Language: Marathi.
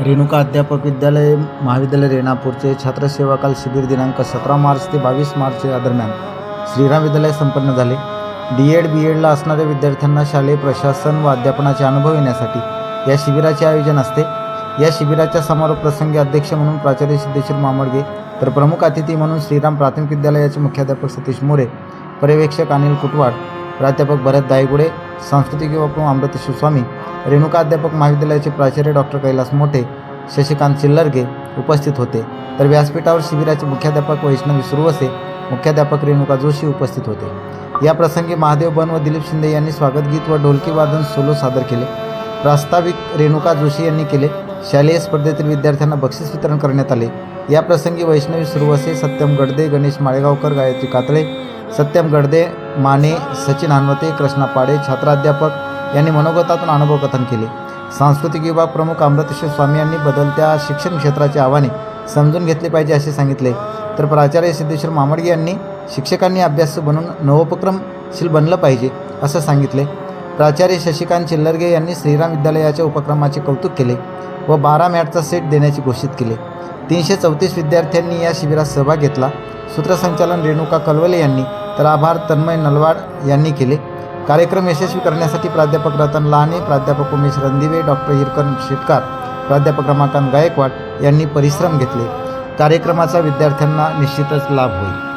रेणुका अध्यापक विद्यालय महाविद्यालय रेणापूरचे छात्रसेवाकाल शिबिर दिनांक सतरा मार्च ते बावीस मार्च या दरम्यान श्रीराम विद्यालय संपन्न झाले. डी एड बी एडला असणाऱ्या विद्यार्थ्यांना शालेय प्रशासन व अध्यापनाचे अनुभव येण्यासाठी या शिबिराचे आयोजन असते. या शिबिराच्या समारोप प्रसंगी अध्यक्ष म्हणून प्राचार्य सिद्धेश्वर मामडगे तर प्रमुख अतिथी म्हणून श्रीराम प्राथमिक विद्यालयाचे मुख्याध्यापक सतीश मोरे पर्यवेक्षक अनिल कुटवाड प्राध्यापक भरत दायगुडे सांस्कृतिक युवा अमृत शिवस्वामी रेणुका अध्यापक महाविद्यालयाचे प्राचार्य डॉक्टर कैलास मोठे शशिकांत चिल्लरगे उपस्थित होते. तर व्यासपीठावर शिबिराचे मुख्याध्यापक वैष्णवी सुरवसे मुख्याध्यापक रेणुका जोशी उपस्थित होते. या प्रसंगी महादेव बन व दिलीप शिंदे यांनी स्वागतगीत व ढोलकी वादन सोलो सादर केले. प्रास्ताविक रेणुका जोशी यांनी केले. शालेय स्पर्धेतील विद्यार्थ्यांना बक्षीस वितरण करण्यात आले. या प्रसंगी वैष्णवी सुरवसे सत्यम गडदे गणेश माळेगावकर गायत्री कातळे सत्यम गडदे माने सचिन हनवते कृष्णा पाडे छात्राध्यापक यांनी मनोगतातून अनुभव कथन केले. सांस्कृतिक विभाग प्रमुख अमृतेश्वर स्वामी यांनी बदलत्या शिक्षण क्षेत्राची आव्हाने समजून घेतली पाहिजे असे सांगितले. तर प्राचार्य सिद्धेश्वर मामडगे यांनी शिक्षकांनी अभ्यास बनून नवोपक्रमशील बनलं पाहिजे असं सांगितले. प्राचार्य शशिकांत चिल्लरगे यांनी श्रीराम विद्यालयाच्या उपक्रमाचे कौतुक केले व बारा मॅटचा सेट देण्याचे घोषित केले. तीनशे चौतीस विद्यार्थ्यांनी या शिबिरात सहभाग घेतला. सूत्रसंचालन रेणुका कलवले यांनी तर आभार तन्मय नलवाड यांनी केले. कार्यक्रम यशस्वी करण्यासाठी प्राध्यापक रतन लहाने प्राध्यापक उमेश रणदिवे डॉक्टर हिरकन शेटकार प्राध्यापक रमाकांत गायकवाड यांनी परिश्रम घेतले. कार्यक्रमाचा विद्यार्थ्यांना निश्चितच लाभ होईल.